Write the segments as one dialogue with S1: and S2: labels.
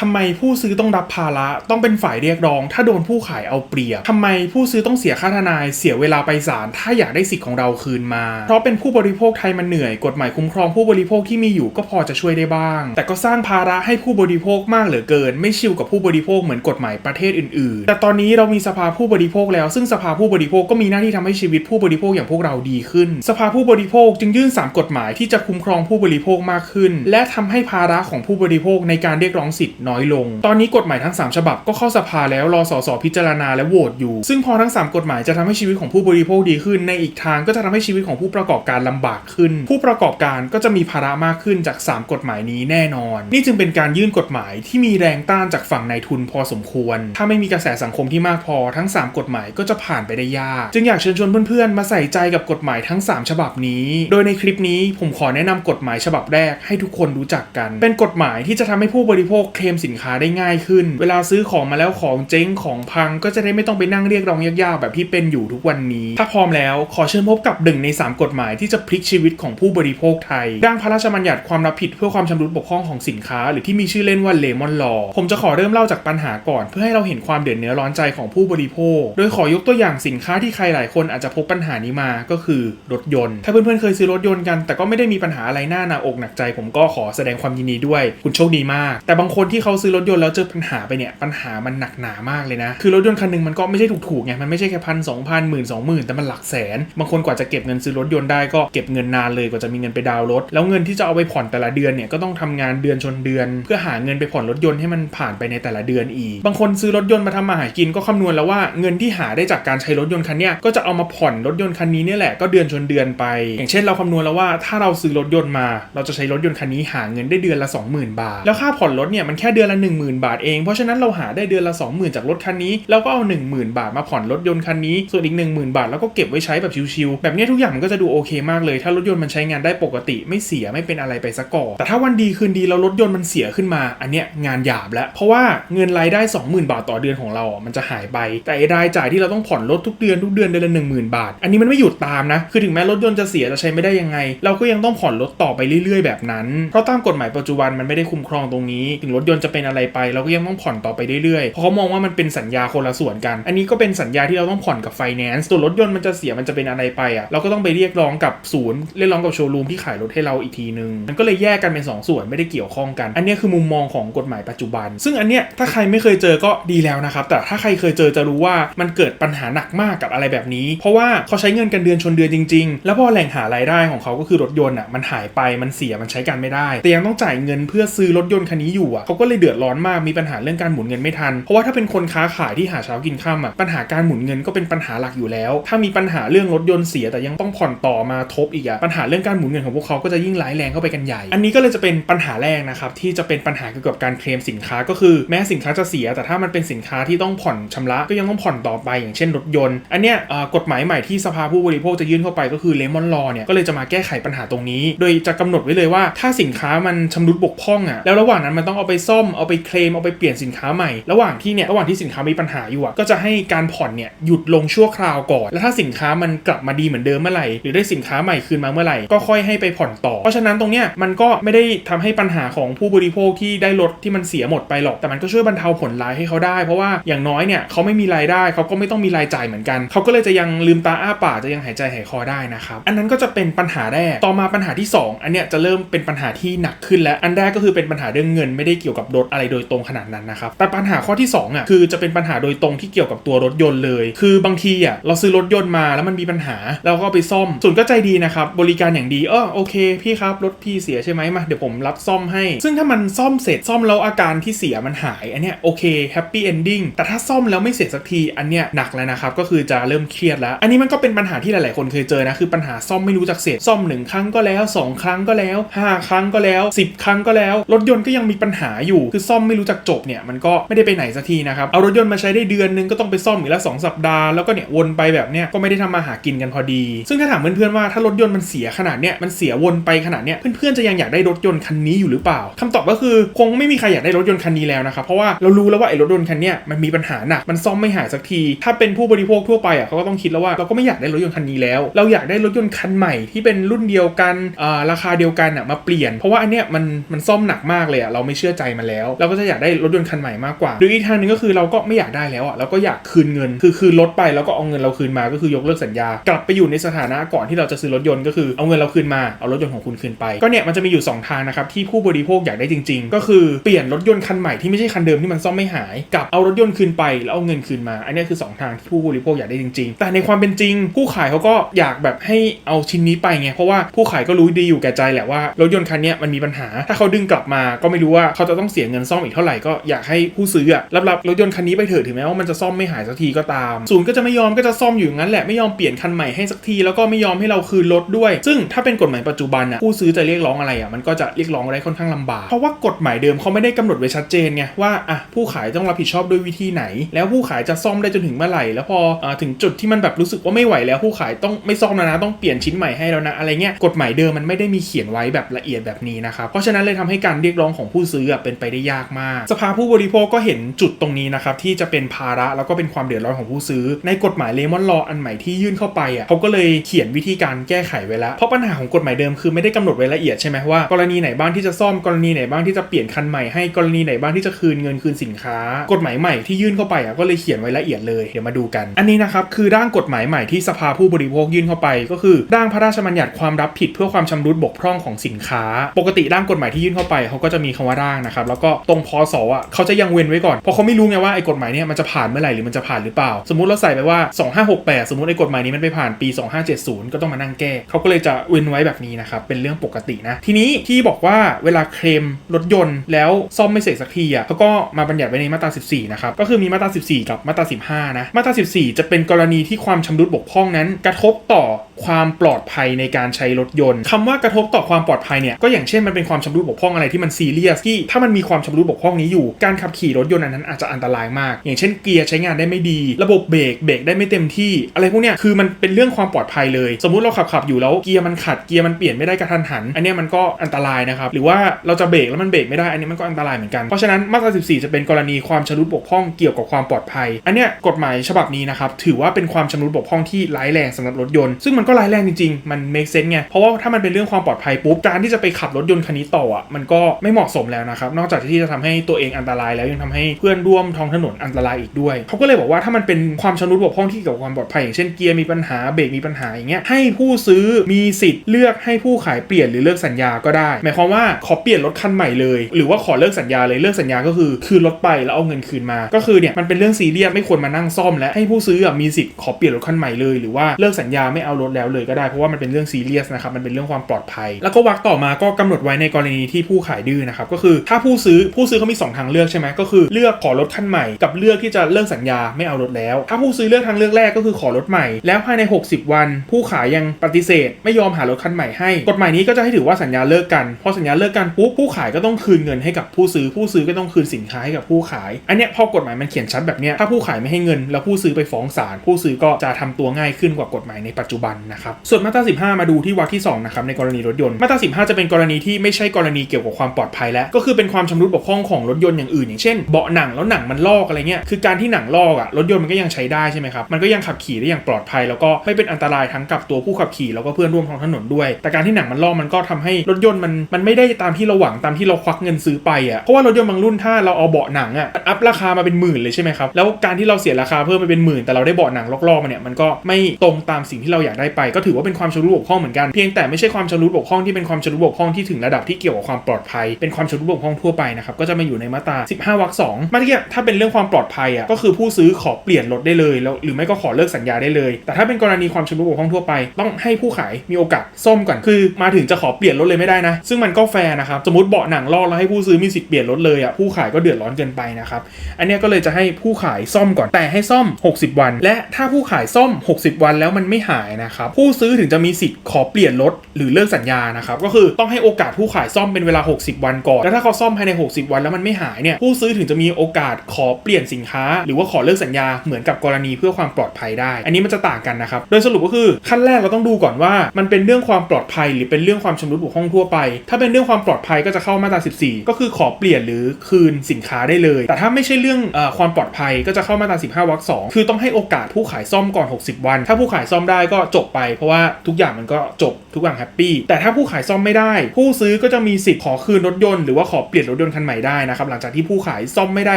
S1: ทำไมผู้ซื้อต้องรับภาระต้องเป็นฝ่ายเรียกร้อง ถ้าโดนผู้ขายเอาเปรียบทำไมผู้ซื้อต้องเสียค่าทนายเสียเวลาไปศาลถ้าอยากได้สิทธิ์ของเราคืนมา เพราะเป็นผู้บริโภคไทยมันเหนื่อยกฎหมายคุ้มครองผู้บริโภคที่มีอยู่ก็พอจะช่วยได้บ้าง แต่ก็สร้างภาระให้ผู้บริโภคมากเหลือเกิน ไม่ชิลกับผู้บริโภคเหมือนกฎหมายประเทศอื่นๆ แต่ตอนนี้เรามีสภาผู้บริโภคแล้ว ซึ่งสภาผู้บริโภคก็มีหน้าที่ทำให้ชีวิตผู้บริโภคอย่างพวกเราดีขึ้น สภาผู้บริโภคจึงยื่น 3 กฎหมายที่จะคุ้มครองผู้บริโภคมากขึ้น และทำให้ภาระของผู้บริโภคในการเรียกร้องสิทธิน้อยลง ตอนนี้กฎหมายทั้ง 3 ฉบับก็เข้าสภาแล้วรอสสพิจารณาและโหวตอยู่ ซึ่งพอทั้ง 3 กฎหมายจะทำให้ชีวิตของผู้บริโภคดีขึ้น ในอีกทางก็จะทำให้ชีวิตของผู้ประกอบการลำบากขึ้น ผู้ประกอบการก็จะมีภาระมากขึ้นจาก 3 กฎหมายนี้แน่นอน นี่จึงเป็นการยื่นกฎหมายที่มีแรงต้านจากฝั่งนายทุนพอสมควร ถ้าไม่มีกระแสสังคมที่มากพอทั้ง 3 กฎหมายก็จะผ่านไปได้ยาก จึงอยากเชิญชวนเพื่อนๆมาใส่ใจกับกฎหมายทั้ง 3 ฉบับนี้ โดยในคลิปนี้ผมขอแนะนำกฎหมายฉบับแรกให้ทุกคนรู้จักกัน เป็นกฎหมายที่จะทำให้ผู้บริโภคเคลมสินค้าได้ง่ายขึ้น เวลาซื้อของมาแล้วของเจ๊งของพัง ก็จะได้ไม่ต้องไปนั่งเรียกร้องยากๆ แบบที่เป็นอยู่ทุกวันนี้ ถ้าพร้อมแล้วขอเชิญพบกับหนึ่งใน 3 กฎหมายที่จะพลิกชีวิตของผู้บริโภคไทยร่างพระราชบัญญัติความรับผิดเพื่อความชำรุดบกพร่องของสินค้า หรือที่มีชื่อเล่นว่าเลมอนลอผมจะขอเริ่มเล่าจากปัญหาก่อน เพื่อให้เราเห็นความเดือดเนื้อร้อนใจของผู้บริโภค โดยขอยกตัวอย่างสินค้าที่ใครหลายคนอาจจะพบปัญหานี้มาก็คือรถยนต์ ถ้าเพื่อนๆเคยซื้อรถยนต์กัน แต่ก็ไม่ได้มีปัญหาอะไรหน้าหนาอกหนักใจ ผมก็ขอแสดงความยินดีด้วย คุณโชคดีมาก แต่บางคนที่เขาซื้อรถยนต์แล้วเจอปัญหาไปเนี่ยปัญหามันหนักหนามากเลยนะ คือรถยนต์คันหนึงมันก็ไม่ใช่ถูกๆไงมันไม่ใช่แค่พันสองพันหมื่นสองหมื่นแต่มันหลักแสน บางคนกว่าจะเก็บเงินซื้อรถยนต์ได้ก็เก็บเงินนานเลยกว่าจะมีเงินไปดาวน์รถ แล้วเงินที่จะเอาไปผ่อนแต่ละเดือนเนี่ยก็ต้องทำงานเดือนชนเดือน เพื่อหาเงินไปผ่อนรถยนต์ให้มันผ่านไปในแต่ละเดือนอีก บางคนซื้อรถยนต์มาทำมาหากินก็คำนวณแล้วว่าเงินที่หาได้จากการใช้รถยนต์คันเนี้ยก็จะเอามาผ่อนรถยนต์คันนี้เนี่ยแหละก็เดือนชนเดือนไป อย่างเช่นเราคำนวณแล้วว่าถ้าเราซื้อรถยนต์มา เราจะใช้รถยนต์คันนี้หาเงินได้เดือนละ 20,000 บาท แล้วค่าผ่อนรถเนี่ยมันแค่เดือนละ 10,000 บาทเอง เพราะฉะนั้นเราหาได้เดือนละ 20,000 จากรถคันนี้เราก็เอา 10,000 บาทมาผ่อนรถยนต์คันนี้ ส่วนอีก 10,000 บาทแล้วก็เก็บไว้ใช้แบบชิวๆแบบเนี้ยทุกอย่างมันก็จะดูโอเคมากเลย ถ้ารถยนต์มันใช้งานได้ปกติไม่เสียไม่เป็นอะไรไปซะก่อนแต่ถ้าวันดีคืนดีแล้วรถยนต์มันเสียขึ้นมา อันเนี้ยงานหยาบแล้ว เพราะว่าเงินรายได้ 20,000 บาทต่อเดือนของเราอะมันจะหายไป แต่รายจ่ายที่เราต้องผ่อนรถทุกเดือนทุกเดือนเดือนละ10,000 บาท อันนี้มันไม่หยุดตามนะ คือถึงแม้รถยนต์จะเสียจะใช้ไม่ได้ยังไง เราก็ยังต้องผ่อนรถต่อไปเรื่อย ๆ แบบนั้น เพราะตามกฎหมายปัจจุบันมันไม่ได้คุ้มครองตรงนี้ ถึงรถยนต์จะเป็นอะไรไปเราก็ยังต้องผ่อนต่อไปเรื่อยๆเพราะเขามองว่ามันเป็นสัญญาคนละส่วนกัน อันนี้ก็เป็นสัญญาที่เราต้องผ่อนกับไฟแนนซ์ส่วนรถยนต์มันจะเสียมันจะเป็นอะไรไปอะเราก็ต้องไปเรียกร้องกับศูนย์เรียกร้องกับโชว์รูมที่ขายรถให้เราอีกทีนึงมันก็เลยแยกกันเป็นสองส่วนไม่ได้เกี่ยวข้องกัน อันนี้คือมุมมองของกฎหมายปัจจุบัน ซึ่งอันเนี้ยถ้าใครไม่เคยเจอก็ดีแล้วนะครับแต่ถ้าใครเคยเจอจะรู้ว่ามันเกิดปัญหาหนักมากกับอะไรแบบนี้ เพราะว่าเขาใช้เงินกันเดือนชนเดือนจริง ๆ แล้วพอแหล่งหารายได้ของเขาก็คือรถยนต์อะมันหายไปมันเสียมันใช้การไม่ได้ แต่ยังต้องจ่ายเงินเพื่อซื้อรถยนต์คันนี้อยู่อะเขาก็เลยเดือดร้อนมากมีปัญหาเรื่องการหมุนเงินไม่ทัน เพราะว่าถ้าเป็นคนค้าขายที่หาเช้ากินข้ามอะปัญหาการหมุนเงินก็เป็นปัญหาหลักอยู่แล้ว ถ้ามีปัญหาเรื่องรถยนต์เสียแต่ยังต้องผ่อนต่อมาทบอีกอะปัญหาเรื่องการหมุนเงินของพวกเขาก็จะยิ่งร้ายแรงเข้าไปกันใหญ่ อันนี้ก็เลยจะเป็นปัญหาแรกนะครับที่จะเป็นปัญหาเกี่ยวกับการเคลมสินค้าก็คือแม้สินค้าจะเสีย แต่ถ้ามันเป็นสินค้าที่ต้องผ่อนชำระก็ยังต้องผ่อนต่อไปอย่างเช่นรถยนต์ อันเนี้ยกฎหมายใหม่ที่สภาผู้บริโภคจะยื่นเข้าไปก็คือเลมอนลอเนี่ยก็เลยจะมาแก้ไขปัญหาตรงนี้ โดยจะกำหนดไว้เลยว่าถ้าสินค้ามันชำรุดบกพร่องอะแล้วระหว่างนั้นมันต้องเอาไปซ่อมเอาไปเคลมเอาไปเปลี่ยนสินค้าใหม่ ระหว่างที่เนี่ยระหว่างที่สินค้ามีปัญหาอยู่อะก็จะให้การผ่อนเนี่ยหยุดลงชั่วคราวก่อน แล้วถ้าสินค้ามันกลับมาดีเหมือนเดิมเมื่อไหร่หรือได้สินค้าใหม่คืนมาเมื่อไหร่ก็ค่อยให้ไปผ่อนต่อ เพราะฉะนั้นตรงเนี้ยมันก็ไม่ได้ทำให้ปัญหาของผู้บริโภคที่ได้รถที่มันเสียหมดไปหรอกแต่มันก็ช่วยบรรเทาผลร้ายให้เขาได้เพราะว่าอย่างน้อยเนี่ยเขาไม่มีรายได้เขาก็ไม่ต้องมีรายจ่ายเหมือนกันเขาก็เลยจะยังลืมตาอ้าปากจะยังหายใจหายคอได้นะครับอันนั้นก็จะเป็นปัญหาแรกต่อมาปัญหาที่ 2 อันเนี้ยจะเริ่มเป็นปัญหาที่หนักขึ้นแล้วอันแรกก็คือเป็นปัญหาเรื่องเงินไม่ได้เกี่ยวกับรถอะไรโดยตรงขนาดนั้นนะครับ แต่ปัญหาข้อที่2อะคือจะเป็นปัญหาโดยตรงที่เกี่ยวกับตัวรถยนต์เลย คือบางทีอะเราซื้อรถยนต์มาแล้วมันมีปัญหาเราก็ไปซ่อมส่วนก็ใจดีนะครับบริการอย่างดีเออโอเคพี่ครับรถพี่เสียใช่ไหมมาเดี๋ยวผมรับซ่อมให้ ซึ่งถ้ามันซ่อมเสร็จซ่อมแล้วอาการที่เสียมันหายอันเนี้ยโอเคแฮปปี้เอนดิ้งแต่ถ้าซ่อมแล้วไม่เสร็จสักทีอันเนี้ยหนักแล้วนะครับก็คือจะเริ่มเครียดแล้ว อันนี้มันก็เป็นปัญหาที่หลาย ๆ คนเคยเจอนะคือปัญหาซ่อมไม่รู้จักเสร็จซ่อมหนึ่งครั้งก็แล้วสองครั้งก็แล้วห้าครั้งก็แล้วสิบครั้งก็แล้ว รถยนต์ก็ยังมีปัญหาอยู่คือซ่อมไม่รู้จักจบเนี่ยมันก็ไม่ได้ไปไหนสักทีนะครับเอารถยนต์มาใช้ได้เดือนนึงก็ต้องไปซ่อมอีกละสองสัปดาห์แล้วก็เนี่ยวนไปแบบเนี้ยก็ไม่ได้ทำมาหากินกันพอดี ซึ่งถ้าถามเพื่อนๆว่าถ้ารถยนต์มันเสียขนาดเนี้ยมันเสียวนไปขนาดเนี้ยเพื่อนๆจะยังอยากได้รถยนต์คันนี้อยู่หรือเปล่าคำตอบก็คือคงไม่มีใครอยากได้รถยนต์คันนี้แล้วนะครับเพราะว่าเรารู้แล้วว่าไอ้รถยนต์คันเนี้ยมันมีปัญหาหนักมันซ่อมไม่หายสักที ถ้าเป็นผู้บริโภคทั่วไปอะเขาก็ต้องคิดแล้วว่าเราก็ไม่อยากได้รถยนต์คันนี้แล้ว เราอยากได้รถยนต์คันใหม่ที่เป็นรุ่นเดียวกันอ่าราคาเดียวกันอะมาเปลี่ยน เพราะว่าอันเนี้ยมันมันซ่อมหนักมากเลยอะเราไม่เชื่อใจมันแล้ว เราก็จะอยากได้รถยนต์คันใหม่มากกว่าหรืออีกทางหนึงก็คือเราก็ไม่อยากได้แล้วอะเราก็อยากคืนเงิน คือคืนรถไปแล้วก็เอาเงินเราคืนมาก็คือยกเลิกสัญญา กลับไปอยู่ในสถานะก่อนที่เราจะซื้อรถยนต์ก็คือเอาเงินเราคืนมาเอารถยนต์ของคุณคืนไป ก็เนี่ยมันจะมีอยู่สองทางนะครับที่ผู้บริโภคอยากได้จริง ๆ ก็คือเปลี่ยนรถยนต์คันใหม่ที่ไม่ใช่คันเดิมที่มันซ่อมไม่หาย กับเอารถยนต์คืนไปแล้วเอาเงินคืนมา อันนี้คือสองทางที่ผู้บริโภคอยากได้จริง ๆ แต่ในความเป็นจริง ผู้ขายเขาก็อยากแบบให้เอาชิ้นนี้ไปไงเพราะว่าผู้ขายก็รู้ดีอยู่แก่ใจแหละว่ารถยนต์คันนี้มันมีปัญหา ถ้าเขาดึงกลับมาก็ไม่รู้ว่าเขาจะต้องเสียเงินซ่อมอีกเท่าไหร่ก็อยากให้ผู้ซื้ออะรับรับรถยนต์คันนี้ไปเถอะถึงแม้ว่ามันจะซ่อมไม่หายสักทีก็ตาม ศูนย์ก็จะไม่ยอมก็จะซ่อมอยู่งั้นแหละไม่ยอมเปลี่ยนคันใหม่ให้สักทีแล้วก็ไม่ยอมให้เราคืนรถด้วย ซึ่งถ้าเป็นกฎหมายปัจจุบันอะผู้ซื้อจะเรียกร้องอะไรอะมันก็จะเรียกร้องได้ค่อนข้างลำบากเพราะว่ากฎหมายเดิมเขาไม่ได้กำหนดไว้ชัดเจนไงว่าอะผู้ขายต้องรับผิดชอบด้วยวิธีไหน แล้วผู้ขายจะซ่อมได้จนถึงเมื่อไหร่แล้วพออถึงจุดที่มันแบบรู้สึกว่าไม่ไหวแล้วผู้ขายต้องไม่ซ่อมแล้วนะต้องเปลี่ยนชิ้นใหม่ให้แล้วนะอะไรเงี้ยกฎหมายเดิมมันไม่ได้มีเขียนไว้แบบละเอียดแบบนี้นะครับเพราะฉะนั้นเลยทำให้การเรียกร้องของผู้ซื้อเป็นไปได้ยากมาก สภาผู้บริโภคก็เห็นจุดตรงนี้นะครับที่จะเป็นภาระแล้วก็เป็นความเดือดร้อนของผู้ซื้อ ในกฎหมายเลมอนลออันใหม่ที่ยื่นเข้าไปอะเขาก็เลยเขียนวิธีการแก้ไขไว้แล้ว เพราะปัญหาของกฎหมายเดิมคือไม่ได้กำหนดไว้ละเอียดใช่ไหมว่ากรณีไหนบ้างที่จะซ่อมกรณีไหนบ้างที่จะเปลี่ยนคันใหม่ให้กรณีไหนบ้างที่จะคืนเงินคืนสินค้า กฎหมายใหม่ที่ยื่นเข้าไปอะก็เลยเขียนไว้ละเอียดเลยเดี๋ยวมาดูกัน อันนี้นะครับคือร่างกฎหมายใหม่ที่สภาผู้บริโภคยื่นเข้าไป ก็คือร่างพระราชบัญญัติความรับผิดเพื่อความชำรุดบกพร่องของสินค้า ปกติร่างกฎหมายที่ยื่นเข้าไปเขาก็จะมีคำว่าร่างนะครับแล้วก็ตรงพศอะเขาจะยังเว้นไว้ก่อน เพราะเขาไม่รู้ไงว่าไอ้กฎหมายเนี่ยมันจะผ่านเมื่อไหร่หรือมันจะผ่านหรือเปล่า สมมติเราใส่ไปว่า 2568 สมมติไอ้กฎหมายนี้มันไปผ่านปี 2570 ก็ต้องมานั่งแก้เขาก็เลยจะเว้นไว้แบบนี้นะครับเป็นเรื่องปกตินะ ทีนี้ที่บอกว่าเวลาเคลมรถยนต์แล้วซ่อมไม่เสร็จสักทีอะเขาก็มาบัญญัติไว้ในมาตรา 14 นะครับก็คือมีมาตรา 14 กับมาตรา 15 นะมาตรา 14 จะเป็นกรณีที่ความชำรุดบกพร่องนั้น กระทบต่อ ความปลอดภัยในการใช้รถยนต์คำว่ากระทบต่อความปลอดภัยเนี่ยก็อย่างเช่นมันเป็นความชำรุดบกพร่องอะไรที่มันซีเรียสที่ถ้ามันมีความชำรุดบกพร่องนี้อยู่การขับขี่รถยนต์อันนั้นอาจจะอันตรายมาก อย่างเช่นเกียร์ใช้งานได้ไม่ดี ระบบเบรกเบรกได้ไม่เต็มที่ อะไรพวกเนี้ยคือมันเป็นเรื่องความปลอดภัยเลย สมมุติเราขับขับอยู่แล้วเกียร์มันขัดเกียร์มันเปลี่ยนไม่ได้กระทันหัน อันเนี้ยมันก็อันตรายนะครับหรือว่าเราจะเบรกแล้วมันเบรกไม่ได้อันนี้มันก็อันตรายเหมือนกันเพราะฉะนั้นมาตรา 14 จะเป็นกรณีความชำรุดบกพร่องเกี่ยวกับความปลอดภัย อันเนี้ยกฎหมายฉบับนี้นะครับถือว่าเป็นความชำรุดบกพร่องที่ร้ายแรงสำหรับรถยนต์ซึ่งมันก็ร้ายแรงจริงๆ มัน make sense ไง เพราะว่าถ้ามันเป็นเรื่องความปลอดภัยปุ๊บ การที่จะไปขับรถยนต์คันนี้ต่ออะ มันก็ไม่เหมาะสมแล้วนะครับ นอกจากที่จะทำให้ตัวเองอันตรายแล้วยังทำให้เพื่อนร่วมท้องถนนอันตรายอีกด้วย เขาก็เลยบอกว่าถ้ามันเป็นความชำรุดบกพร่องที่เกี่ยวกับความปลอดภัยอย่างเช่นเกียร์มีปัญหาเบรกมีปัญหาอย่างเงี้ย ให้ผู้ซื้อมีสิทธิ์เลือกให้ผู้ขายเปลี่ยนหรือเลิกสัญญาก็ได้ หมายความว่าขอเปลี่ยนรถคันใหม่เลย หรือว่าขอเลิกสัญญาเลยเลิกสัญญาก็คือคืนรถไปแล้วเอาเงินคืนมา ก็คือเนี่ยมันเป็นเรื่องซีเรียสไม่ควรมานั่งซ่อมและให้ผู้ซื้อมีสิทธิ์ขอเปลี่ยนรถคันใหม่เลยหรือว่าเลิกสัญญาไม่เอารถแล้วเลยก็ได้เพราะว่ามันเป็นเรื่องซีเรียสนะครับมันเป็นเรื่องความปลอดภัย แล้วก็วรรคต่อมาก็กำหนดไว้ในกรณีที่ผู้ขายดื้อนะครับก็คือถ้าผู้ซื้อผู้ซื้อเขามี 2 ทางเลือกใช่ไหมก็คือเลือกขอรถคันใหม่กับเลือกที่จะเลิกสัญญาไม่เอารถแล้ว ถ้าผู้ซื้อเลือกทางเลือกแรกก็คือขอรถใหม่ แล้วภายใน 60 วัน ผู้ขายยังปฏิเสธ ไม่ยอมหารถคันใหม่ให้ กฎหมายนี้ก็จะให้ถือว่าสัญญาเลิกกันพอสัญญาเลิกกันปุ๊บผู้ขายก็ต้องคืนเงินให้กับผู้ซื้อผู้ซื้อก็ต้องคืนสินค้าให้กับผู้ขาย อันเนี้ยพอกฎหมายมันเขียนชัดแบบเนี้ยถ้าผู้ขายไม่ให้เงิน แล้วผู้ซื้อไปฟ้องศาลผู้ซื้อก็จะทำตัวง่ายขึ้นกว่ากฎหมายในปัจจุบันนะครับส่วนมาตรา15 มาดูที่วรรคที่2นะครับในกรณีรถยนต์มาตรา15 จะเป็นกรณีที่ไม่ใช่กรณีเกี่ยวกับความปลอดภัยแล้ว ก็คือเป็นความชำรุดบกพร่องของรถยนต์อย่างอื่นอย่างเช่นเบาะหนังแล้วหนังมันลอกอะไรเงี้ยคือการที่หนังลอกอะรถยนต์มันก็ยังใช้ได้ใช่ไหมครับมันก็ยังขับขี่ได้อย่างปลอดภัย แล้วก็ไม่เป็นอันตรายทั้งกับตัวผู้ขับขี่แล้วก็เพื่อนร่วมท้องถนนด้วย แต่การที่หนังมันลอกมันก็ทำให้รถยนต์มันมันไม่ได้ตามที่เราหวังตามที่เราควักเงินซื้อไปอะเพราะว่ารถยนต์บางรุ่นถ้าเราเอาเบาะหนังอะอัพราคามาเป็นหมื่นเลยใช่ไหมครับแล้วการที่เราเสียราคาเพิ่มไปเป็นหมื่นแต่เราได้เบาะหนังลอกๆมาเนี่ยมันก็ไม่ตรงตามสิ่งที่เราอยากได้ไปก็ถือว่าเป็นความชำรุดบกพร่องเหมือนกันเพียงแต่ไม่ใช่ความชำรุดบกพร่องที่เป็นความชำรุดบกพร่องที่ถึงระดับที่เกี่ยวกับความปลอดภัย เป็นความชำรุดบกพร่องทั่วไปนะครับก็จะมาอยู่ในมาตรา 15วรรค2มาที่ถ้าเป็นเรื่องความปลอดภัยอะก็คือผู้ซื้อขอเปลี่ยนรถได้เลยแล้วหรือไม่ก็ขอเลิกสัญญาได้เลย แต่ถ้าเป็นกรณีความชำรุดบกพร่องทั่วไป ต้องให้ผู้ขายมีโอกาสซ่อมก่อนคือมาถึงจะขอเปลี่ยนรถเลยไม่ได้นะ ซึ่งมันก็แฟร์นะครับสมมติเบาะหนังลอกแล้วให้ผู้ซื้อมีสิทธิ์เปลี่ยนรถเลยอะผู้ขายก็เดือดร้อนเกินไปนะครับอันนี้ก็เลยจะให้ผู้ขายซ่อมก่อนแต่ให้ซ่อม 60 วัน และถ้าผู้ขายซ่อม 60 วันแล้วมันไม่หายนะครับผู้ซื้อถึงจะมีสิทธิ์ขอเปลี่ยนรถหรือเลิกสัญญานะครับก็คือต้องให้โอกาสผู้ขายซ่อมเป็นเวลา 60 วันก่อน แล้วถ้าเขาซ่อมภายใน 60 วันแล้วมันไม่หายเนี่ยผู้ซื้อถึงจะมีโอกาสขอเปลี่ยนสินค้า หรือว่าขอเลิกสัญญาเหมือนกับกรณีเพื่อความปลอดภัยได้ อันนี้มันจะต่างกันนะครับโดยสรุปก็คือขั้นแรกเราต้องดูก่อนว่า มันเป็นเรื่องความปลอดภัย หรือเป็นเรื่องความชำรุดบกพร่องทั่วไป ถ้าเป็นเรื่องความปลอดภัยก็จะเข้ามาตรา 14 ก็คือขอเปลี่ยนหรือคืนสินค้าได้เลย แต่ถ้าไม่ใช่เรื่องอความปลอดภัยก็จะเข้ามาตรา 15วรรค2คือต้องให้โอกาสผู้ขายซ่อมก่อน 60 วัน ถ้าผู้ขายซ่อมได้ก็จบไป เพราะว่าทุกอย่างมันก็จบทุกอย่างแฮปปี้แต่ถ้าผู้ขายซ่อมไม่ได้ ผู้ซื้อก็จะมีสิทธิ์ขอคืนรถยนต์หรือว่าขอเปลี่ยนรถยนต์คันใหม่ได้นะครับหลังจากที่ผู้ขายซ่อมไม่ได้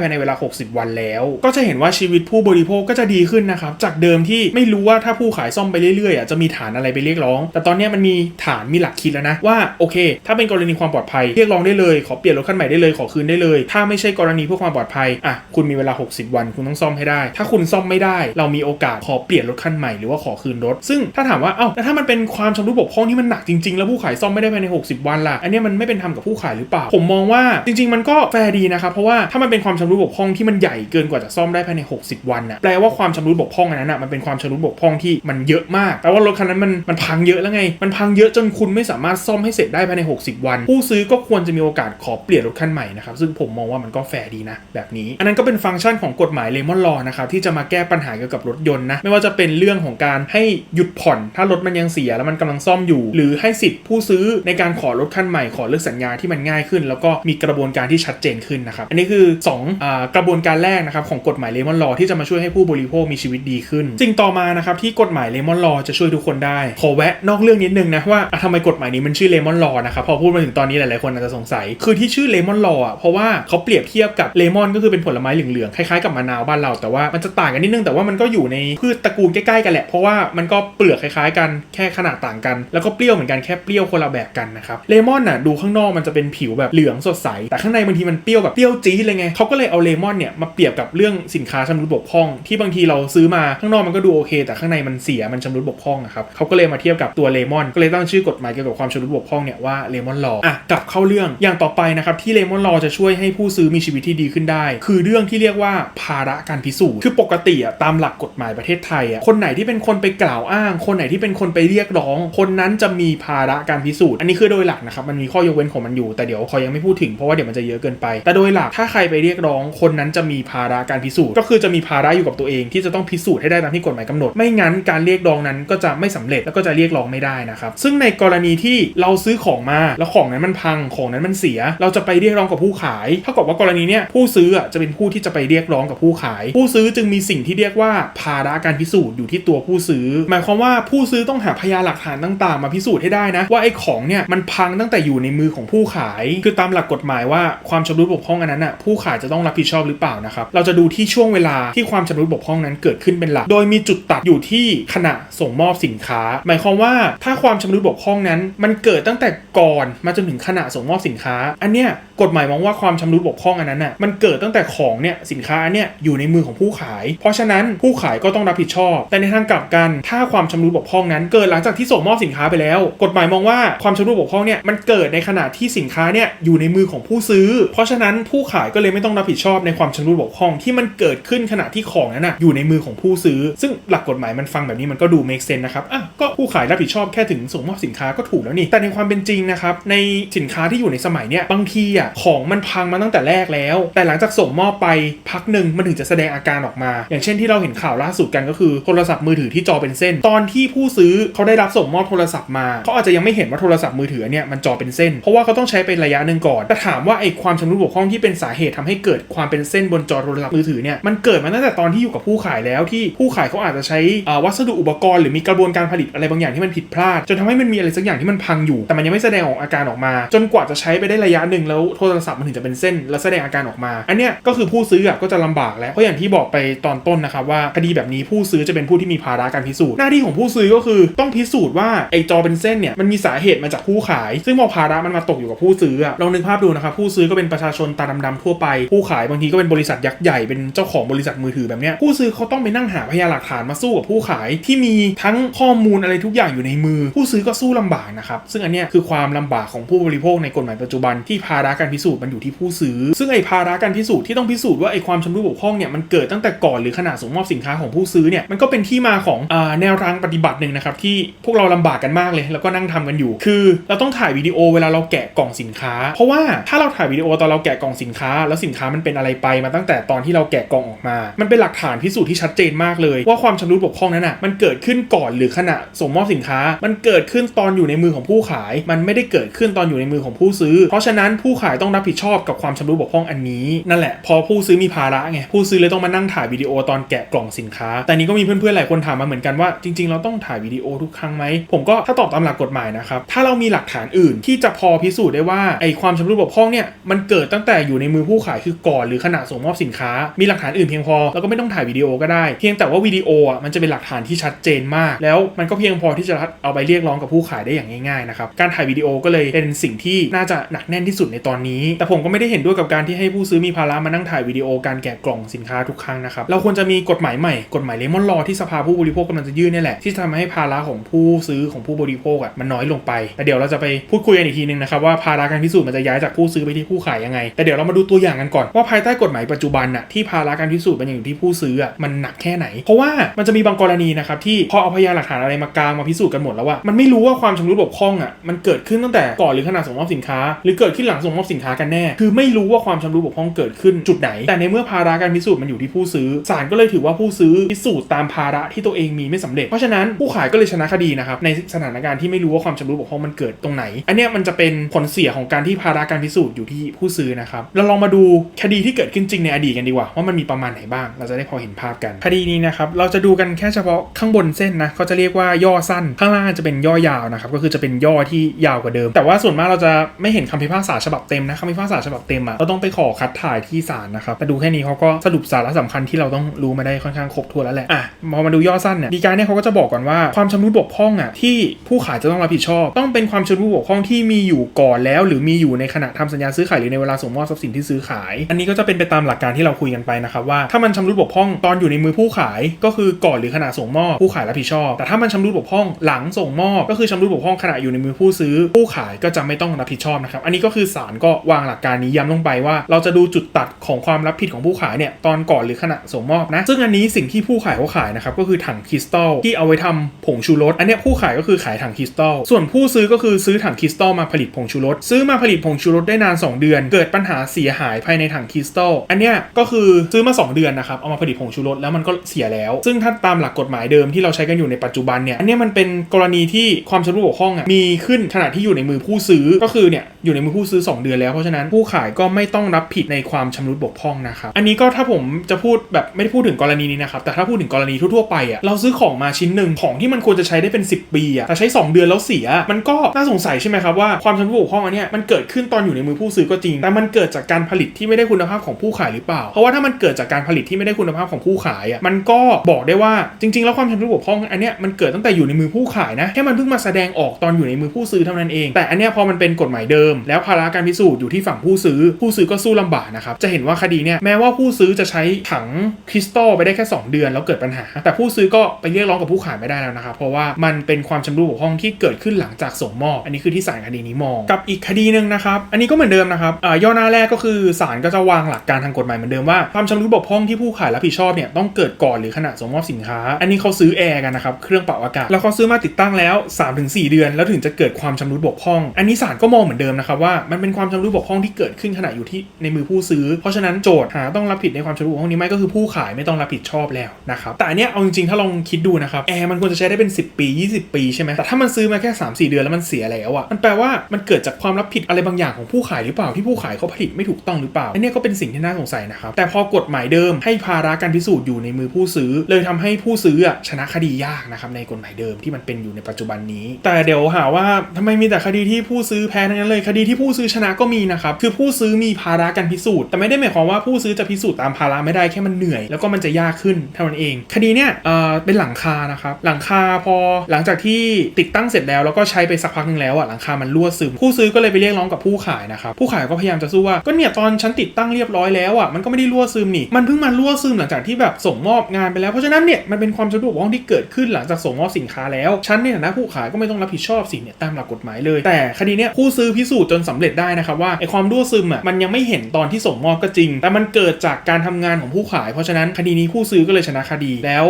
S1: ภายในเวลา 60 วันแล้ว ก็จะเห็นว่าชีวิตผู้บริโภคก็จะดีขึ้นนะครับจากเดิมที่ไม่รู้ว่าถ้าผู้ขายซ่อมไปเรื่อยๆอะจะมีฐานอะไรไปเรียกร้อง แต่ตอนนี้มันมีฐานมีหลักคิดแล้วนะว่าโอเค ถ้าเป็นกรณีความปลอดภัยเรียกร้องได้เลยขอเปลี่ยนรถคันใหม่ได้เลยขอคืนได้เลย ถ้าไม่ใช่กรณีเพื่อความปลอดภัยอะคุณมีเวลา 60 วัน คุณต้องซ่อมให้ได้ ถ้าคุณซ่อมไม่ได้ เรามีโอกาสขอเปลี่ยนรถคันใหม่หรือว่าขอคืนรถ ซึ่งถ้าถามว่าเอ้าแล้วถ้ามันเป็นความชำรุดบกพร่องที่มันหนักจริงๆ แล้วผู้ขายซ่อมไม่ได้ภายใน 60 วันล่ะอันนี้มันไม่เป็นธรรมกับผู้ขายหรือเปล่า ผมมองว่าจริง ๆ มันก็แฟร์ดีนะครับเพราะว่าถ้ามันเป็นความชำรุดบกพร่องที่มันใหญ่เกินกว่าจะซ่อมได้ภายใน 60 วันน่ะแปลว่าความชำรุดบกพร่องอันนั้นน่ะมันเป็นความชำรุดบกพร่องที่มันเยอะมากแปลว่ารถคันนั้นมันมันพังเยอะแล้วไง มันพังเยอะจนคุณไม่สามารถซ่อมให้เสร็จได้ภายใน 60 วัน ผู้ซื้อก็ควรจะมีโอกาสขอเปลี่ยนรถคันใหม่นะครับซึ่งผมมองว่ามันก็แฟร์ดีนะแบบนี้ อันนั้นก็เป็นฟังก์ชันของกฎหมายเลมอนลอนะครับที่จะมาแก้ปัญหาเกี่ยวกับรถยนต์นะไม่ว่าจะเป็นเรื่องของการให้หยุดผอน ถ้ารถมันยังเสียแล้วมันกำลังซ่อมอยู่ หรือให้สิทธิ์ผู้ซื้อในการขอรถคันใหม่ขอเลิกสัญญาที่มันง่ายขึ้น แล้วก็มีกระบวนการที่ชัดเจนขึ้นนะครับ อันนี้คือ2อ่ากระบวนการแรกนะครับของกฎหมายเลมอนลอที่จะมาช่วยให้ผู้บริโภคมีชีวิตดีขึ้นสิ่งต่อมานะครับที่กฎหมายเลมอนลอจะช่วยทุกคนได้ ขอแวะนอกเรื่องนิดนึงนะว่าทำไมกฎหมายนี้มันชื่อเลมอนลอนะครับพอพูดมาถึงตอนนี้หลายๆคนอาจจะสงสัย คือที่ชื่อเลมอนลออะเพราะว่าเขาเปรียบเทียบกับเลมอนก็คือเป็นผลไม้เหลืองๆคล้ายๆกับมะนาวบ้านเราแต่ว่ามันจะต่างกันนิดนึงแต่ว่ามันก็อยู่ในพืชตระกูลใกล้ๆกันแหละเพราะว่ามันก็เปลือกคล้ายๆกันแค่ขนาดต่างกัน แล้วก็เปรี้ยวเหมือนกันแค่เปรี้ยวคนละแบบกันนะครับเลมอนน่ะดูข้างนอกมันจะเป็นผิวแบบเหลืองสดใส แต่ข้างในบางทีมันเปรี้ยวแบบเปรี้ยวจี๊ดเลยไงเขาก็เลยเอาเลมอนเนี่ยมาเปรียบกับเรื่องสินค้าชำรุดบกพร่อง ที่บางทีเราซื้อมาข้างนอกมันก็ดูโอเค แต่ข้างในมันเสียมันชำรุดบกพร่องนะครับเขาก็เลยมาเทียบกับตัวเลมอนก็เลยตั้งชื่อกฎหมายเกี่ยวกับความชำรุดบกพร่องเนี่ยว่าเลมอนลออะกลับเข้าเรื่องอย่างต่อไปนะครับที่เลมอนลอจะช่วยให้ผู้ซื้อมีชีวิตที่ดีขึ้นได้ คือเรื่องที่เรียกว่าภาระการพิสูจน์คือปกติอะตามหลักกฎหมายประเทศไทยอะคนไหนที่เป็นคนไปกล่าวอ้างคนไหนที่เป็นคนไปเรียกร้อง คนนั้นจะมีภาระการพิสูจน์ อันนี้คือโดยหลักนะครับ มันมีข้อยกเว้นของมันอยู่ แต่เดี๋ยวขอยังไม่พูดถึงเพราะว่าเดี๋ยวมันจะเยอะเกินไป แต่โดยหลักถ้าใครไปเรียกร้อง คนนั้นจะมีภาระการพิสูจน์ ก็คือจะมีภาระอยู่กับตัวเองที่จะต้องพิสูจน์ให้ได้ตามที่กฎหมายกำหนด ไม่งั้นการเรียกร้องนั้นก็จะไม่สำเร็จแล้วก็จะเรียกร้องไม่ได้นะครับ ซึ่งในกรณีที่เราซื้อของมาแล้วของนั้นมันพังของนั้นมันเสีย เราจะไปเรียกร้องกับผู้ขายเท่ากับว่ากรณีเนี้ยผู้ซื้อจะเป็นผู้ที่จะไปเรียกร้องกับผู้ขาย ผู้ซื้อจึงมีสิ่งที่เรียกว่าภาระการพิสูจน์อยู่ที่ตัวผู้ซื้อ หมายความว่าผู้ซื้อต้องหาพยานหลักฐานต่างๆ มาพิสูจน์ให้ได้นะ ว่าไอ้ของเนี่ยมันพังตั้งแต่อยู่ในมือของผู้ขาย คือตามหลักกฎหมายว่าความชำรุดบกพร่องอันนั้นอะผู้ขายจะต้องรับผิดชอบหรือเปล่านะครับเราจะดูที่ช่วงเวลาที่ความชำรุดบกพร่องนั้นเกิดขึ้นเป็นหลัก โดยมีจุดตัดอยู่ที่ขณะส่งมอบสินค้า หมายความว่าถ้าความชำรุดบกพร่องนั้น มันเกิดตั้งแต่ก่อนมาจนถึงขณะส่งมอบสินค้า อันเนี้ย กฎหมายมองว่าความชำรุดบกพร่องอันนั้นน่ะมันเกิดตั้งแต่ของเนี่ยสินค้าเนี่ยอยู่ในมือของผู้ขาย เพราะฉะนั้นผู้ขายก็ต้องรับผิดชอบ แต่ในทางกลับกันถ้าความชำรุดบกพร่องนั้น เกิดหลังจากที่ส่งมอบสินค้าไปแล้ว กฎหมายมองว่าความชำรุดบกพร่องเนี่ยมันเกิดในขณะที่สินค้าเนี่ยอยู่ในมือของผู้ซื้อ เพราะฉะนั้นผู้ขายก็เลยไม่ต้องรับผิดชอบในความชำรุดบกพร่องที่มันเกิดขึ้นขณะที่ของนั้นน่ะอยู่ในมือของผู้ซื้อ ซึ่งหลักกฎหมายมันฟังแบบนี้มันก็ดู make sense นะครับอะก็ผู้ขายรับผิดชอบแค่ถึงส่งมอบสินค้าก็ถูกแล้วนี่แต่ในความเป็นจริงนะครับในสินค้าที่อยู่ในสมัยเนี้ยบางทีอะของมันพังมาตั้งแต่แรกแล้ว แต่หลังจากส่งมอบไปพักหนึ่งมันถึงจะแสดงอาการออกมา อย่างเช่นที่เราเห็นข่าวล่าสุดกันก็คือโทรศัพท์มือถือที่จอเป็นเส้น ตอนที่ผู้ซื้อเขาได้รับส่งมอบโทรศัพท์มาเขาอาจจะยังไม่เห็นว่าโทรศัพท์มือถือเนี่ยมันจอเป็นเส้น เพราะว่าเขาต้องใช้เป็นระยะหนึ่งก่อนแต่ถามว่าไอ้ความชำรุดบกพร่องที่เป็นสาเหตุทำให้เกิดความเป็นเส้นบนจอโทรศัพท์มือถือเนี่ยมันเกิดมาตั้งแต่ตอนที่อยู่กับผู้ขายแล้วที่ผู้ขายเขาอาจจะใช้วัสดุอุปกรณ์หรือมีกระบวนการผลิตอะไรบางอย่างที่มันผิดพลาด จนทำให้มันมีอะไรสักอย่างที่มันพังอยู่ แต่มันยังไม่แสดงออกอาการออกมา จนกว่าจะใช้ไปได้ระยะหนึ่งแล้วโทรศัพท์มันถึงจะเป็นเส้นแล้วแสดงอาการออกมา อันเนี้ยก็คือผู้ซื้อก็จะลำบากแล้วเพราะอย่างที่บอกไปตอนต้นนะครับว่าคดีแบบนี้ผู้ซื้อจะเป็นผู้ที่มีภาระการพิสูจน์หน้าที่ของผู้ซื้อก็คือต้องพิสูจน์ว่าไอ้จอเป็นเส้นเนี่ยมันมีสาเหตุมาจากผู้ขาย ซึ่งพอภาระมันมาตกอยู่กับผู้ซื้ออะลองนึกภาพดูนะครับผู้ซื้อก็เป็นประชาชนตาดำๆทั่วไป ผู้ขายบางทีก็เป็นบริษัทยักษ์ใหญ่เป็นเจ้าของบริษัทมือถือแบบเนี้ยผู้ซื้อเขาต้องไปนั่งหาพยานหลักฐานมาสู้กับผู้ขายที่มีทั้งข้อมูลอะไรทุกอย่างอยู่ในมือ ผู้ซื้อก็สู้ลำบากนะครับซึ่งอันเนี้ยคือความลำบากของผู้บริโภคในกฎหมายปัจจุบันที่ภาระการพิสูจน์มันอยู่ที่ผู้ซื้อ ซึ่งไอ้ภาระการพิสูจน์ที่ต้องพิสูจน์ว่าไอ้ความชำรุดบกพร่องเนี่ยมันเกิดตั้งแต่ก่อนหรือขณะส่งมอบสินค้าของผู้ซื้อเนี่ยมันก็เป็นที่มาของอแนวทางปฏิบัติหนึ่งนะครับที่พวกเราลำบากกันมากเลย แล้วก็นั่งทำกันอยู่ คือ เราต้องถ่ายวิดีโอเวลาเราแกะกล่องสินค้า เพราะว่าถ้าเราถ่ายวิดีโอตอนเราแกะกล่องสินค้า แล้วสินค้ามันเป็นอะไรไปมาตั้งแต่ตอนที่เราแกะกล่องออกมา มันเป็นหลักฐานพิสูจน์ที่ชัดเจนมากเลย ว่าความชำรุดบกพร่องนั้นน่ะมันเกิดขึ้นก่อนหรือขณะส่งมอบสินค้า มันเกิดขึ้นตอนอยู่ในมือของผู้ขาย มันไม่ได้เกิดขึ้นตอนอยู่ในมือของผู้ซื้อ เพราะฉะนั้นผู้ขายต้องรับผิดชอบกับความชำรุดบกพร่องอันนี้ นั่นแหละพอผู้ซื้อมีภาระไงผู้ซื้อเลยต้องมานั่งถ่ายวิดีโอตอนแกะกล่องสินค้า แต่นี้ก็มีเพื่อนๆหลายคนถามมาเหมือนกันว่าจริงๆ เราต้องถ่ายวิดีโอทุกครั้งไหมผมก็ถ้าตอบตามหลักกฎหมายนะครับถ้าเรามีหลักฐานอื่นที่จะพอพิสูจน์ได้ว่าไอความชำรุดบกพร่องเนี่ยมันเกิดตั้งแต่อยู่ในมือผู้ขายคือก่อนหรือขณะส่งมอบสินค้า มีหลักฐานอื่นเพียงพอแล้วก็ไม่ต้องถ่ายวิดีโอก็ได้ เพียงแต่ว่าวิดีโออะมันจะเป็นหลักฐานที่ชัดเจนมาก แล้วมันก็เพียงพอที่จะเอาไปเรียกร้องกับผู้ขายได้อย่างง่ายๆนะครับการถ่ายวิดีโอก็เลยเป็นสิ่งที่น่าจะหนักแน่นที่สุดในตอนนี้ แต่ผมก็ไม่ได้เห็นด้วยกับการที่ให้ผู้ซื้อมีภาระมานั่งถ่ายวิดีโอการแกะกล่องสินค้าทุกครั้งนะครับ เราควรจะมีกฎหมายใหม่ กฎหมายเลมอนลอที่สภาผู้บริโภคกำลังจะยื่นนี่แหละ ที่จะทำให้ภาระของผู้ซื้อของผู้บริโภคอะมันน้อยลงไป แต่เดี๋ยวเราจะไปพูดคุยกันอีกทีนึงนะครับว่าภาระการพิสูจน์มันจะย้ายจากผู้ซื้อไปที่ผู้ขายยังไง แต่เดี๋ยวเรามาดูตัวอย่างกันก่อนว่าภายใต้กฎหมายปัจจุบันน่ะที่ภาระการพิสูจน์มันอยู่ที่ผู้ซื้ออะมันหนักแค่ไหน เพราะว่ามันจะมีบางกรณีนะครับที่พอเอาพยานหลักฐานอะไรมากางมาพิสูจน์กันหมดแล้วว่ามันไม่รู้ว่าความชำรุดบกพร่องอะมันเกิดขึ้นตั้งแต่ก่อนหรือขณะส่งมอบสินค้า หรือเกิดขึ้นหลังส่งมอบสินค้ากันแน่ คือไม่รู้ว่าความชำรุดบกพร่องเกิดขึ้นจุดไหน แต่ในเมื่อภาระการพิสูจน์มันอยู่ที่ผู้ซื้อศาลก็เลยถือว่าผู้ซื้อพิสูจน์ตามภาระที่ตัวเองมีไม่สำเร็จ เพราะฉะนั้นผู้ขายก็เลยชนะคดีนะครับในสถานการณ์ที่ไม่รู้ว่าความชำรุดบกพร่องมันเกิดตรงไหน อันเนี้ยมันจะเป็นผลเสียของการที่ภาระการพิสูจน์อยู่ที่ผู้ซื้อนะครับเราลองมาดูคดีที่เกิดขึ้นจริงในอดีตกันดีกว่าว่ามันมีประมาณไหนบ้าง เราจะได้พอเห็นภาพกัน คดีนี้นะครับเราจะดูกันแค่เฉพาะข้างบนเส้นนะเขาจะเรียกว่าย่อสั้น ข้างล่างจะเป็นย่อยาวนะครับก็คือจะเป็นย่อที่ยาวกว่าเดิม แต่ว่าส่วนมากเราจะไม่เห็นคำพิพากษาฉบับเต็มนะคำพิพากษาฉบับเต็มอะเราต้องไปขอคัดถ่ายที่ศาลนะครับแต่ดูแค่นี้เขาก็สรุปสาระสำคัญที่เราต้องรู้มาได้ค่อนข้างครบถ้วนแล้วแหละอะพอมาดูย่อสั้นเนี่ยดีการเนี่ยเขาก็จะบอกก่อนว่าความชำรุดบกพร่องอะที่ผู้ขายจะต้องรับผิดชอบ ต้องเป็นความชำรุดบกพร่องที่มีอยู่ก่อนแล้ว หรือมีอยู่ในขณะทำสัญญาซื้อขายหรือในเวลาส่งมอบทรัพย์สินที่ซื้อขาย อันนี้ก็จะเป็นไปตามหลักการที่เราคุยกันไปนะครับว่าถ้ามันชำรุดบกพร่องตอนอยู่ในมือผู้ขายก็คือก่อนหรือขณะส่งมอบผู้ขายรับผิดชอบ แต่ถ้ามันชำรุดบกพร่องหลังส่งมอบ ก็คือชำรุดบกพร่องขณะอยู่ในมือผู้ซื้อ ผู้ขายก็จะไม่ต้องรับผิดชอบนะครับอันนี้ก็คือศาลกวางหลักการนี้ย้ำลงไปว่า เราจะดูจุดตัดของความรับผิดของผู้ขายเนี่ยตอนก่อนหรือขณะส่งมอบนะ ซึ่งอันนี้สิ่งที่ผู้ขายเขาขายนะครับก็คือถังคริสตัลที่เอาไว้ทำผงชูรสอันเนี้ยผู้ขายก็คือขายถังคริสตัลส่วนผู้ซื้อก็คือซื้อถังคริสตัลมาผลิตผงชูรสซื้อมาผลิตผงชูรสได้นาน 2 เดือน เกิดปัญหาเสียหายภายในถังคริสตัลอันเนี้ยก็คือซื้อมา 2 เดือนนะครับเอามาผลิตผงชูรสแล้วมันก็เสียแล้ว ซึ่งถ้าตามหลักกฎหมายเดิมที่เราใช้กันอยู่ในปัจจุบันเนี่ยอันเนี้ยมันเป็นกรณีที่ความชำรุดบกพร่องอะมีขึ้นขณะที่อยู่ในมือผู้ซื้อก็คือเนี่ยอยู่ในมือผู้ซื้อ 2 เดือนแล้วเพราะฉะนั้นผู้ขายก็ไม่ต้องรับผิดในความชำรุดบกพร่องนะครับอันนี้ก็ถ้าผมจะพูดแบบไม่ได้พูดถึงกรณีนี้นะครับแต่ถ้าพูดถึงกรณีทั่วๆไปอะเราซื้อของมาชิ้นหนึ่งของที่มันควรจะใช้ได้เป็น 10 ปีอะแต่ใช้ 2 เดือนแล้วเสีย มันก็น่าสงสัยใช่ไหมครับว่าความชำรุดบกพร่องอันเนี้ยมันเกิดขึ้นตอนอยู่ในมือผู้ซื้อก็จริง แต่มันเกิดจากการผลิตที่ไม่ได้คุณภาพของผู้ขายหรือเปล่า เพราะว่าถ้ามันเกิดจากการผลิตที่ไม่ได้คุณภาพของผู้ขายอะมันก็บอกได้ว่าจริง ๆ แล้วความชำรุดบกพร่องอันเนี้ยมันเกิดตั้งแต่อยู่ในมือผู้ขายนะแค่มันเพิ่งมาแสดงออกตอนอยู่ในมือผู้ซื้อเท่านั้นเอง แต่อันเนี้ยพอมันเป็นกฎหมายเดิม แล้วภาระการพิสูจน์อยู่ที่ฝั่งผู้ซื้อ ผู้ซื้อก็สู้ลำบากนะครับ จะเห็นว่าคดีเนี้ยแม้ว่าผู้ซื้อจะใช้ถังคริสตัลไปได้แค่ 2 เดือนแล้วเกิดปัญหา แต่ผู้ซื้อก็ไปเรียกร้องกับผู้ขายไม่ได้แล้วนะครับ เพราะว่ามันเป็นความชำรุดบกพร่องที่เกิดขึ้นหลังจากส่งมอบ อันนี้คือที่ศาลคดีนี้มอง กับอีกคดีหนึ่งนะครับ อันนี้ก็เหมือนเดิมนะครับย่อหน้าแรกก็คือศาลก็จะวางหลักการทางกฎหมายเหมือนเดิมว่าความชำรุดบกพร่องที่ผู้ขายรับผิดชอบเนี่ยต้องเกิดก่อนหรือขณะส่งมอบสินค้า อันนี้เขาซื้อแอร์กันนะครับเครื่องเป่าอากาศแล้วเขาซื้อมาติดตั้งแล้ว 3-4 เดือน แล้วถึงจะเกิดความชำรุดบกพร่อง อันนี้ศาลก็มองเหมือนเดิมนะครับว่ามันเป็นความชำรุดบกพร่องที่เกิดขึ้นขณะอยู่ที่ในมือผู้ซื้อ เพราะฉะนั้นโจทย์หาต้องรับผิดในความชำรุดบกพร่องนี้ไหมก็คือผู้ขายไม่ต้องรับผิดชอบแล้วนะครับแต่อันเนี้ยเอาจริงๆถ้าลองคิดดูนะครับแอร์มันควรจะใช้ได้เป็น 10 ปี 20 ปีใช่ไหมแต่ถ้ามันซื้อมาแค่ 3-4 เดือนแล้วมันเสียแล้วอะมันแปลว่ามันเกิดจากความรับผิดอะไรบางอย่างของผู้ขายหรือเปล่าที่ผู้ขายเขาผลิตไม่ถูกต้องหรือเปล่าอันเนี้ยก็เป็นสิ่งที่น่าสงสัยนะครับแต่พอกฎหมายเดิมให้ภาระการพิสูจน์อยู่ในมือผู้ซื้อ เลยทำให้ผู้ซื้ออะชนะคดียากนะครับในกฎหมายเดิมที่มันเป็นอยู่ในปัจจุบันนี้ แต่เดี๋ยวหาว่าทำไมมีแต่คดีที่ผู้ซื้อแพ้ทั้งนั้นเลยคดีที่ผู้ซื้อชนะก็มีนะครับ คือผู้ซื้อมีภาระการพิสูจน์ แต่ไม่ได้หมายความว่าผู้ซื้อจะพิสูจน์ตามภาระไม่ได้แค่มันเหนื่อย แล้วก็มันจะยากขึ้นเท่านั้นเอง คดีเนี้ยเอ่อเป็นหลังคานะครับ หลังคาพอหลังจากที่ติดตั้งเสร็จแล้วแล้วก็ใช้ไปสักพักหนึงแล้วอะหลังคามันรั่วซึม ผู้ซื้อก็เลยไปเรียกร้องกับผู้ขายนะครับ ผู้ขายก็พยายามจะสู้ว่าก็เนี่ยตอนฉันติดตั้งเรียบร้อยแล้วอะมันก็ไม่ได้รั่วซึมนี่ มันเพิ่งมารั่วซึมหลังจากที่แบบส่งมอบงานไปแล้ว เพราะฉะนั้นเนี่ยมันเป็นความสะดวกว่องที่เกิดขึ้นหลังจากส่งมอบสินค้าแล้ว ฉันเนี่ยนะผู้ขายก็ไม่ต้องรับผิดชอบสิเนี่ยตามหลักกฎหมายเลย แต่คดีเนี้ยผู้ซื้อพิสูจน์จนสำเร็จได้นะครับว่าไอความรั่วซึมอะมันยังไม่เห็นตอนที่ส่งมอบก็จริง แต่มันเกิดจากการทำงานของผู้ขาย เพราะฉะนั้นคดีนี้ผู้ซื้อก็เลยชนะคดี แล้ว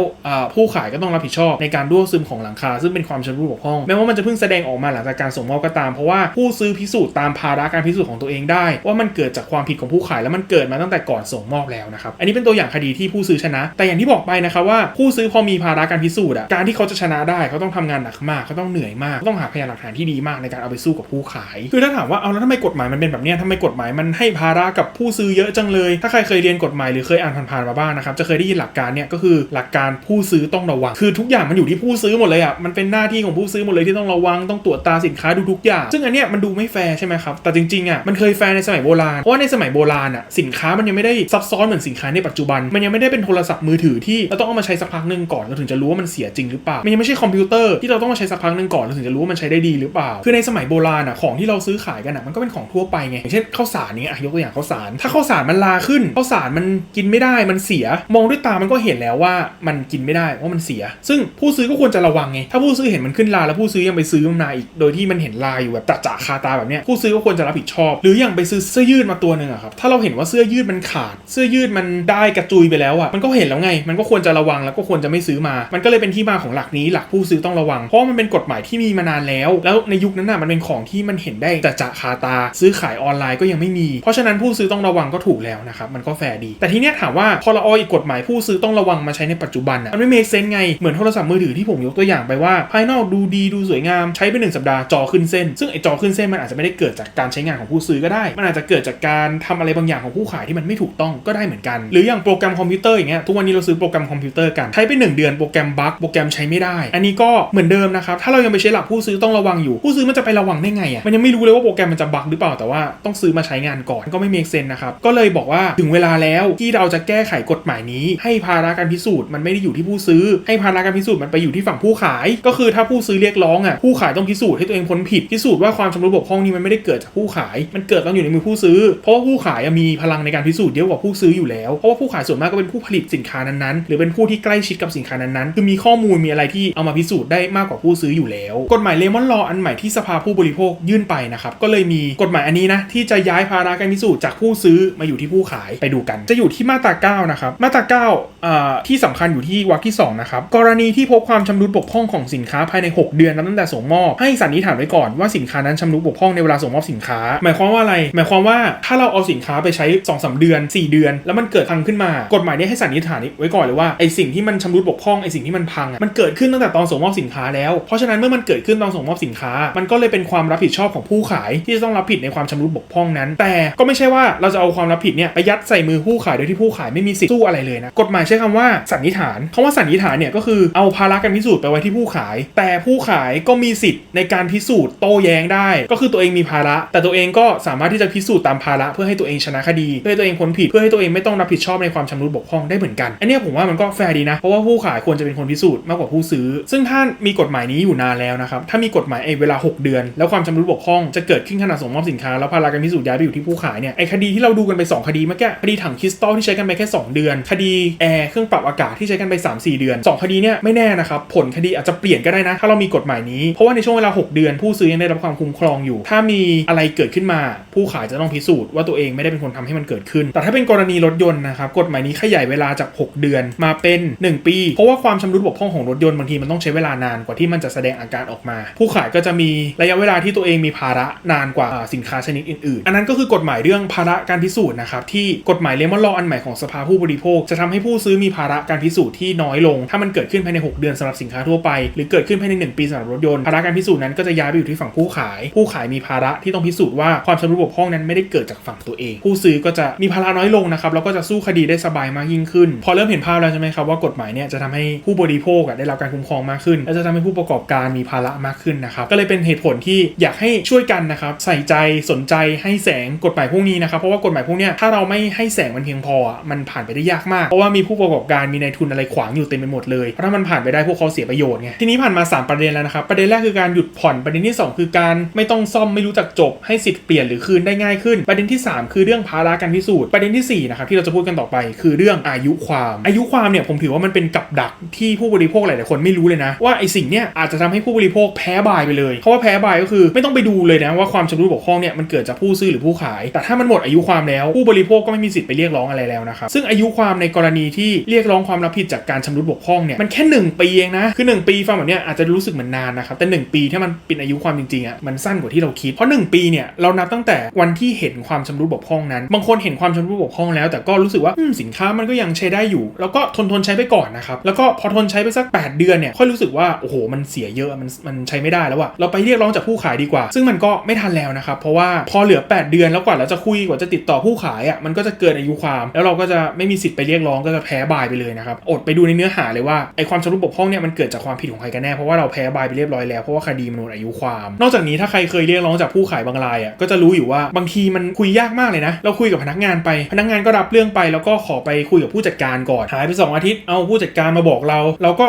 S1: ผู้ขายก็ต้องรับผิดชอบในการรั่วซึมของหลังคา ซึ่งเป็นความชำรุดบกพร่องแม้ว่ามันจะเพิ่งแสดงออกมาหลังจากการส่งมอบก็ตาม เพราะว่าผู้ซื้อพิสูจน์ตามภาระการพิสูจน์ของตัวเองได้ ว่ามันเกิดจากความผิดของผู้ขายแล้วมันเกิดมาตั้งแต่ก่อนส่งมอบแล้วนะครับอันนี้เป็นตัวอย่างคดีที่ผู้ซื้อชนะ แต่อย่างที่บอกไปนะครับว่าผู้ซื้อพอมีภาระการพิสูจน์อะการที่เขาจะชนะได้เขาต้องทำงานหนักมากเขาต้องเหนื่อยมากต้องหาพยานหลักฐานที่ดีมากในการเอาไปสู้กับผู้ขาย คือถ้าถามว่าเอาแล้วทำไมกฎหมายมันเป็นแบบนี้ทำไมกฎหมายมันให้ภาระกับผู้ซื้อเยอะจังเลย ถ้าใครเคยเรียนกฎหมายหรือเคยอ่านผ่านๆมาบ้างนะครับจะเคยได้ยินหลักการเนี่ยก็คือหลักการผู้ซื้อต้องระวัง คือทุกอย่างมันอยู่ที่ผู้ซื้อหมดเลยอะมันเป็นหน้าที่ของผู้ซื้อหมดเลยที่ต้องระวังต้องตรวจตาสินค้าดูทุกอย่าง ซึ่งอันเนี้ยมันดูไม่แฟร์ใช่ไหมครับแต่จริงๆอะมันเคยแฟร์ในสมัยโบราณเพราะว่าในสมัยโบราณอะสินค้ามันยังไม่ได้ซับซ้อนเหมือนสินค้าในปัจจุบัน มันยังไม่ได้เป็นโทรศัพท์มือถือที่เราต้องเอามาใช้สักพักหนึ่งก่อนเราถึงจะรู้ว่ามันเสียจริงหรือเปล่ามันยังไม่ใช่คอมพิวเตอร์ที่เราต้องมาใช้สักพักหนึ่งก่อนเราถึงจะรู้ว่ามันใช้ได้ดีหรือเปล่า คือในสมัยโบราณอะของที่เราซื้อขายกันอะมันก็เป็นของทวไปไงอย่างเช่นข้าวสารนี้อะยกตัวอย่างข้าวสาร ถ้าข้าวสารมันลาขึ้นข้าวสารมันกินไม่ได้มันเสีย มองด้วยตามันก็เห็นแล้วว่ามันกินไม่ได้ว่ามันเสีย ซึ่งผู้ซื้อก็ควรจะระวังไงถ้าผู้ซื้อเห็นมันขึ้นลาแล้วผู้ซื้อยังไปซื้อมันมาอีกโดยที่มันเห็นลาอยู่แบบจะๆคาตาแบบเนี้ยผู้ซื้อก็ควรจะรับผิดชอบ หรืออย่างไปซื้อเสื้อยืดมาตัวหนึ่งอะครับถ้าเราเห็นว่าเสื้อยืดมันขาด เสื้อยืดมันได้กระจุยไปแล้วอะมันก็เห็นแล้วไง มันก็ควรจะระวังแล้วก็ควรจะไม่ซื้อมา มันก็เลยเป็นที่มาของหลักนี้หลักผู้ซื้อต้องระวังเพราะมันเป็นกฎหมายที่มีมานานแล้ว แล้วในยุคนั้นน่ะมันเป็นของที่มันเห็นได้จะจะคาตาซื้อขายออนไลน์ก็ยังไม่มี เพราะฉะนั้นผู้ซื้อต้องระวังก็ถูกแล้วนะครับ มันก็แฟร์ดี แต่ทีเนี้ยถามว่าพอเราเอาอีกกฎหมายผู้ซื้อต้องระวังมาใช้ในปัจจุบันน่ะมันไม่เมคเซนไง เหมือนโทรศัพท์มือถือที่ผมยกตัวอย่างไปว่า ภายนอกดูดีดูสวยงาม ใช้ไปหนึ่งสัปดาห์จอขึ้นเส้น ซึ่งไอ้จอขึ้นเส้นมันอาจจะไม่ได้เกิดจากการใช้งานของผู้ซื้อก็ได้ มันอาจจะเกิดจากการทำอะไรบางอย่างของผู้ขายที่มันไม่ถูกต้องก็ได้เหมือนกัน หรืออย่างโปรแกรมคอมพิวเตอร์อย่างเงี้ย ทุกวันนี้เราซื้อโปรแกรมคอมพิวเตอร์กันใช้ไปหนึ่งเดือนโปรแกรมบั๊กโปรแกรมใช้ไม่ได้ อันนี้ก็เหมือนเดิมนะครับ ถ้าเรายังไปใช้หลักผู้ซื้อต้องระวังอยู่ ผู้ซื้อมันจะไประวังได้ไงอะ มันยังไม่รู้เลยว่าโปรแกรมมันจะบั๊กหรือเปล่าแต่ว่าต้องซื้อมาใช้งานก่อนก็ไม่เมกเซนนะครับ ก็เลยบอกว่าถึงเวลาแล้วที่เราจะแก้ไขกฎหมายนี้ ให้ภาระการพิสูจน์มันไม่ได้อยู่ที่ผู้ซื้อ ให้ภาระการพิสูจน์มันไปอยู่ที่ฝั่งผู้ขาย ก็คือถ้าผู้ซื้อเรียกร้องอะผู้ขายต้องพิสูจน์ให้ตัวเองพ้นผิดพิสูจน์ว่าความชำรุดบกพร่องนี้มันไม่ได้เกิดจากผู้ขาย มันเกิดตอนอยู่ในมือผู้ซื้อ เพราะว่าผู้ขายมีพลังในการพิสูจน์เยอะกว่าผู้ซื้ออยู่แล้วเพราะว่าผู้ขายส่วนมากก็เป็นผู้ผลิตสินค้านั้นๆ หรือเป็นผู้ที่ใกล้ชิดกับสินค้านั้นๆคือมีข้อมูลมีอะไรที่เอามาพิสูจน์ได้มากกว่าผู้ซื้ออยู่แล้ว กฎหมายเลมอนลออันใหม่ที่สภาผู้บริโภคยื่นไปนะครับก็เลยมีกฎหมายอันนี้นะที่จะย้ายภาระการพิสูจน์จากผู้ซื้อมาอยู่ที่ผู้ขายไปดูกัน จะอยู่ที่มาตรา9นะครับมาตรา9อ่าที่สำคัญอยู่ที่วรรคที่2นะครับกรณีที่พบความชำรุดบกพร่องของสินค้าภายใน 6 เดือนนับตั้งแต่ส่งมอบให้สันนิษฐานไว้ก่อนว่าสินค้านั้นชำรุดบกพร่องในเวลาส่งมอบสินค้า หมายความว่าอะไร หมายความว่าถ้าเราเอาสินค้าไปใช้2อสเดือน 4 เดือน แล้วมันเกิดพังขึ้นมา กฎหมายนี้ให้สันนิษฐานไว้ก่อนเลยว่าไอสิ่งที่มันชำรุดบกพร่องไอสิ่งที่มันพังมันเกิดขึ้นตั้งแต่ตอนส่งมอบสินค้าแล้วเพราะฉะนั้นเมื่อมันเกิดขึ้นตอนส่งมอบสินค้า มันก็เลยเป็นความรับผิดชอบของผู้ขายที่จะต้องรับผิดในความชำรุดบกพร่องนั้น แต่ก็ไม่ใช่ว่าเราจะเอาความรับผิดเนี่ยไปยัดใส่มือผู้ขายโดยที่ผู้ขายไม่มีสิทธิ์สู้อะไรเลยนะกฎหมายใช้คำว่าสันนิษฐานคำว่าสันนิษฐานเนี่ยก็คือเอาภาระการพิสูจน์ไปไว้ที่ผู้ขาย แต่ผู้ขายก็มีสิทธิ์ในการพิสูจน์โต้แย้งได้ ก็คือตัวเองมีภาระ แต่ตัวเองก็สามารถที่จะพิสูจน์ตามภาระเพื่อให้ตัวเองชนะคดีเพื่อให้ตัวเองพ้นผิดเพื่อให้ตัวเองไม่ต้องรับผิดชอบในความชำรุดบกพร่องได้เหมือนกันอันนี้ผมว่ามันก็แฟร์ดีนะเพราะว่าผู้ขายควรจะเป็นคนพิสูจน์มากกว่าผู้ซื้อ ซึ่งถ้ามีกฎหมายนี้อยู่นานแล้วนะครับถ้ามีกฎหมายไอ้เวลา 6 เดือน แล้วความชำรุดบกพร่องจะเกิดขึ้นขณะส่งมอบสินค้าแล้วภาระการพิสูจน์ย้ายไปอยู่ที่ผู้ขายเนี่ยไอคดีที่เราดูกันไป 2 คดีเมื่อกี้คดีถังคริสตัลที่ใช้กันไปแค่ 2 เดือน คดีแอร์เครื่องปรับอากาศที่ใช้กันไป 3-4 เดือน 2 คดีเนี่ยไม่แน่นะครับผลคดีอาจจะเปลี่ยนก็ได้นะ ถ้าเรามีกฎหมายนี้ เพราะว่าในช่วงเวลา 6 เดือน ผู้ซื้อยังได้รับความคุ้มครองอยู่ ถ้ามีอะไรเกิดขึ้นมา ผู้ขายจะต้องพิสูจน์ว่าตัวเองไม่ได้เป็นคนทำให้มันเกิดขึ้น แต่ถ้าเป็นกรณีรถยนต์นะครับกฎหมายนี้ขยายเวลาจาก 6 เดือนมาเป็น 1 ปี เพราะว่าความชำรุดบกพร่องของรถยนต์บางทีมันต้องใช้เวลานานกว่าที่มันจะแสดงอาการออกมา ผู้ขายก็จะมีระยะเวลาที่ตัวเองมีภาระนานกว่าสินค้าชนิดอื่นๆ อันนั้นก็คือกฎหมายเรื่องภาระการพิสูจน์นะครับที่กฎหมายเลมอนลออันใหม่ของสภาผู้บริโภค จะทำให้ผู้ซื้อมีภาระการพิสูจน์ที่น้อยลง ถ้ามันเกิดขึ้นภายใน 6 เดือนสำหรับสินค้าทั่วไป หรือเกิดขึ้นภายใน 1 ปีสำหรับรถยนต์ภาระการพิสูจน์นั้นก็จะย้ายไปอยู่ที่ฝั่งผู้ขาย ผู้ขายมีภาระที่ต้องพิสูจน์ว่าความชำรุดบกพร่องนั้นไม่ได้เกิดจากฝั่งตัวเอง ผู้ซื้อก็จะมีภาระน้อยลงนะครับแล้วก็จะสู้คดีได้สบายมากยิ่งขึ้น พอเริ่มเห็นภาพแล้วใช่ไหมครับว่ากฎหมายเนี่ยจะทำให้ผู้บริโภคได้รับการคุ้มครองมากขึ้น และจะทำให้ผู้ประกอบการมีภาระมากขึ้นนะครับก็เลยเป็นเหตุผลที่อยากให้ช่วยกันนะครับใส่ใจสนใจให้แสงกฎหมายพวกนี้นะครับเพราะว่ากฎหมายพวกนี้ถ้าเราไม่ให้แสงมันเพียงพอมันผ่านไปได้ยากมากเพราะว่ามีผู้ประกอบการมีนายทุนอะไรขวางอยู่เต็มไปหมดเลยเพราะถ้ามันผ่านไปได้พวกเขาเสียประโยชน์ไงทีนี้ผ่านมา 3 ประเด็นแล้วนะครับประเด็นแรกคือการหยุดผ่อนประเด็นที่ 2 คือการไม่ต้องซ่อมไม่รู้จักจบให้สิทธิ์เปลี่ยนหรือคืนได้ง่ายขึ้น ประเด็นที่ 3 คือเรื่องภาระการพิสูจน์ประเด็นที่สี่นะครับที่เราจะพูดกันต่อไป คือเรื่องอายุความ อายุความเนี่ยผมถือว่ามันเป็นกับดักที่ผู้บริโภคหลาย ๆ คนไม่รู้เลยนะ ว่าไอสิ่งเนี้ยอาจจะทำให้ผู้บริโภคแพ้บายไปเลยเพราะว่าแพ้บายก็คือไม่ต้องไปดูเลยนะว่าความชำรุดบกพร่องเนี่ยมันเกิดจากผู้ซื้อหรือผู้ขาย แต่ถ้ามันหมดอายุความแล้วผู้บริโภคก็ไม่มีสิทธิ์ไปเรียกร้องอะไรแล้วนะครับซึ่งอายุความในกรณีที่เรียกร้องความรับผิดจากการชำรุดบกพร่องเนี่ยมันแค่ 1 ปีเองนะ คือ 1 ปีฟังแบบเนี้ยอาจจะรู้สึกเหมือนนานนะครับแต่1ปีถ้ามันเป็นอายุความจริงๆอะมันสั้นกว่าที่เราคิดเพราะ 1 ปีเนี่ยเรานับตั้งแต่วันที่เห็นความชำรุดบกพร่องนั้น บางคนเห็นความชำรุดบกพร่องแล้ว แต่ก็รู้สึกว่าสินค้ามันก็ยังใช้ได้อยู่ แล้วก็ทนทนใช้ไปก่อนนะครับแล้วก็พอทนใช้ไปสัก 8 เดือนเนี่ยค่อยรู้สึกว่าโอ้โหมันเสียเยอะมันมันใช้ไม่ได้แล้วอะเราไปเรียกร้องจากผู้ขายดีกว่า ซึ่งมันก็ไม่ทันแล้วนะครับเพราะว่าว่าพอเหลือ 8 เดือนแล้วกว่าเราจะคุยกว่าจะติดต่อผู้ขายอะมันก็จะเกินอายุความ แล้วเราก็จะไม่มีสิทธิ์ไปเรียกร้องก็จะแพ้บายไปเลยนะครับอดไปดูในเนื้อหาเลยว่าไอความชำรุดบกพร่องเนี่ยมันเกิดจากความผิดของใครกันแน่เพราะว่าเราแพ้บายไปเรียบร้อยแล้วเพราะว่าคดีมันหมดอายุความ นอกจากนี้ถ้าใครเคยเรียกร้องจากผู้ขายบางรายอะก็จะรู้อยู่ว่าบางทีมันคุยยากมากเลยนะ เราคุยกับพนักงานไป พนักงานก็รับเรื่องไปแล้วก็ขอไปคุยกับผู้จัดการก่อนหายไปสองอาทิตย์เอาผู้จัดการมาบอกเรา เราก็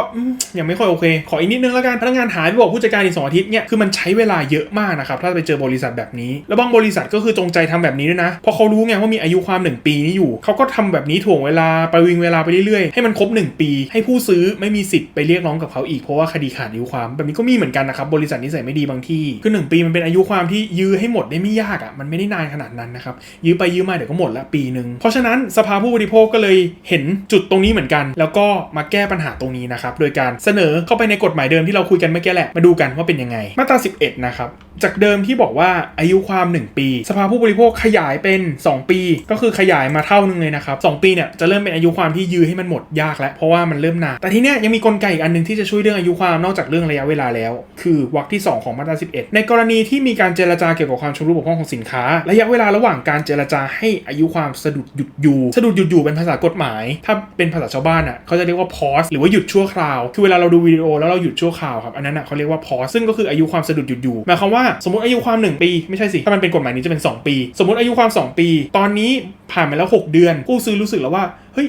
S1: ยังไม่ค่อยโอเค ขออีกนิดนึงแล้วกันพนักงานหายไปบอกผู้จัดการอีกสองอาทิตย์เนี่ยคือมันใช้เวลาเยอะมากนะครับถ้าไปเจอบริษัทแบบนี้แล้วบางบริษัทก็คือจงใจทำแบบนี้ด้วยนะเพราะเขารู้ไงว่ามีอายุความ 1 ปีนี้อยู่เขาก็ทำแบบนี้ถ่วงเวลาประวิงเวลาไปเรื่อยๆให้มันครบ 1 ปี ให้ผู้ซื้อไม่มีสิทธิ์ไปเรียกร้องกับเขาอีกเพราะว่าคดีขาดอายุความแบบนี้ก็มีเหมือนกันนะครับบริษัทนิสัยไม่ดีบางที่คือ1ปีมันเป็นอายุความที่ยื้อให้หมดได้ไม่ยากอะมันไม่ได้นานขนาดนั้นนะครับยื้อไปยื้อมาเดี๋ยวก็หมดละปีหนึ่งเพราะฉะนั้นสภาผู้บริโภคก็เลยเห็นจุดตรงนี้เหมือนกัน แล้วก็มาแก้ปัญหาตรงนี้นะครับโดยการเสนอเข้าไปในกฎหมายเดิมที่เราคุยกันเมื่อกี้แหละมาดูกันว่าเป็นยังไงมาตรา11นะครับจากเดิมที่บอกว่าอายุความ 1 ปี สภาผู้บริโภคขยายเป็น 2 ปี ก็คือขยายมาเท่านึงเลยนะครับ2ปีเนี่ยจะเริ่มเป็นอายุความที่ยื้อให้มันหมดยากแล้วเพราะว่ามันเริ่มนานแต่ทีเนี้ยยังมีกลไกอีกอันหนึงที่จะช่วยเรื่องอายุความนอกจากเรื่องระยะเวลาแล้ว คือวรรคที่ 2 ของมาตรา11 ในกรณีที่มีการเจรจาเกี่ยวกับความชำรุดบกพร่องของสินค้า ระยะเวลาระหว่างการเจรจาให้อายุความสะดุดหยุดอยู่สะดุดหยุดอยู่เป็นภาษากฎหมาย ถ้าเป็นภาษาชาวบ้านอะเขาจะเรียกว่า pause หรือว่าหยุดชั่วคราวคือเวลาเราดูวิดีโอแล้วเราหยุดชั่วคราวครับอันนั้นอะเขาเรียกว่า pause ซึ่งก็คืออายุความสะดุดหยุดอยู่หมายความว่าสมมติอายุความ 1 ปีไม่ใช่สิถ้ามันเป็นกฎหมายนี้จะเป็น 2 ปี สมมติอายุความ 2 ปี ตอนนี้ผ่านมาแล้ว 6 เดือนผู้ซื้อรู้สึกแล้วว่าเฮ้ย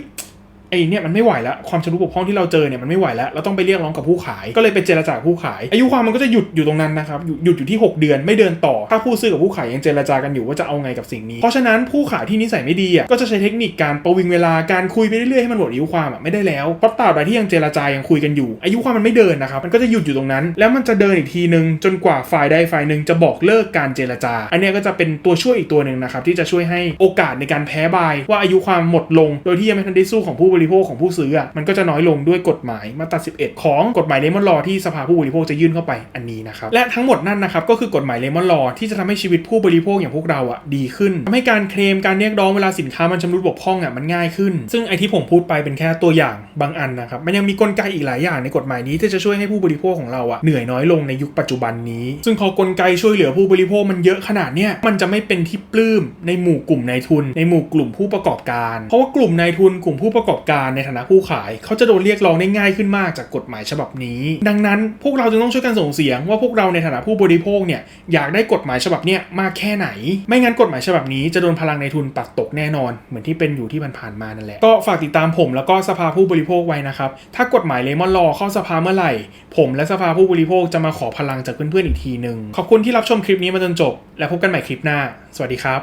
S1: ไอ้เนี่ยมันไม่ไหวแล้วความชำรุดบกพร่องที่เราเจอเนี่ยมันไม่ไหวแล้วเราต้องไปเรียกร้องกับผู้ขาย ก็เลยไปเจรจากับผู้ขาย อายุความมันก็จะหยุดอยู่ตรงนั้นนะครับหยุดอยู่ที่ 6 เดือนไม่เดินต่อ ถ้าผู้ซื้อกับผู้ขายยังเจรจากันอยู่ว่าจะเอาไงกับสิ่งนี้ เพราะฉะนั้นผู้ขายที่นิสัยไม่ดีอะก็จะใช้เทคนิคการประวิงเวลาการคุยไปเรื่อยๆให้มันหมดอายุความอะไม่ได้แล้วเพราะตราบใดที่ยังเจรจายังคุยกันอยู่ อายุความมันไม่เดินนะครับมันก็จะหยุดอยู่ตรงนั้น แล้วมันจะเดินอีกทีนึงจนกว่าฝ่ายใดฝ่ายหนึ่งจะบอกเลิกการเจรจา อันนี้ก็จะเป็นตัวช่วยอีกตัวหนึ่งนะครับที่จะช่วยให้โอกาสในการแพ้บายว่าอายุความหมดลง โดยที่ยังไม่ทันได้สู้ของผู้บริโภคของผู้ซื้ออะมันก็จะน้อยลงด้วยกฎหมายมาตรา 11 ของกฎหมายเลมอนลอที่สภาผู้บริโภคจะยื่นเข้าไปอันนี้นะครับและทั้งหมดนั่นนะครับก็คือกฎหมายเลมอนลอที่จะทำให้ชีวิตผู้บริโภคอย่างพวกเราอะดีขึ้นทำให้การเคลมการเรียกร้องเวลาสินค้ามันชำรุดบกพร่องอะมันง่ายขึ้น ซึ่งไอที่ผมพูดไปเป็นแค่ตัวอย่างบางอันนะครับมันยังมีกลไกอีกหลายอย่างในกฎหมายนี้ที่จะช่วยให้ผู้บริโภคของเราอะเหนื่อยน้อยลงในยุคปัจจุบันนี้ ซึ่งพอกลไกช่วยเหลือผู้บริโภคมันเยอะขนาดเนี้ยมันจะไม่เป็นที่ปลื้มในหมู่กลุ่มนายทุน ในหมู่กลุ่มผู้ประกอบการ เพราะว่ากลุ่มนายทุนกลุ่มผู้ประกอบการในฐานะผู้ขาย เขาจะโดนเรียกร้องได้ง่ายขึ้นมากจากกฎหมายฉบับนี้ ดังนั้นพวกเราจึงต้องช่วยกันส่งเสียงว่าพวกเราในฐานะผู้บริโภคเนี่ยอยากได้กฎหมายฉบับเนี้ยมากแค่ไหน ไม่งั้นกฎหมายฉบับนี้จะโดนพลังในทุนตัดตกแน่นอน เหมือนที่เป็นอยู่ที่ผ่านๆมานั่นแหละก็ฝากติดตามผมแล้วก็สภาผู้บริโภคไว้นะครับถ้ากฎหมายเลมอนลอเข้าสภาเมื่อไหร่ ผมและสภาผู้บริโภคจะมาขอพลังจากเพื่อนๆอีกทีหนึ่งขอบคุณที่รับชมคลิปนี้มาจนจบ และพบกันใหม่คลิปหน้า สวัสดีครับ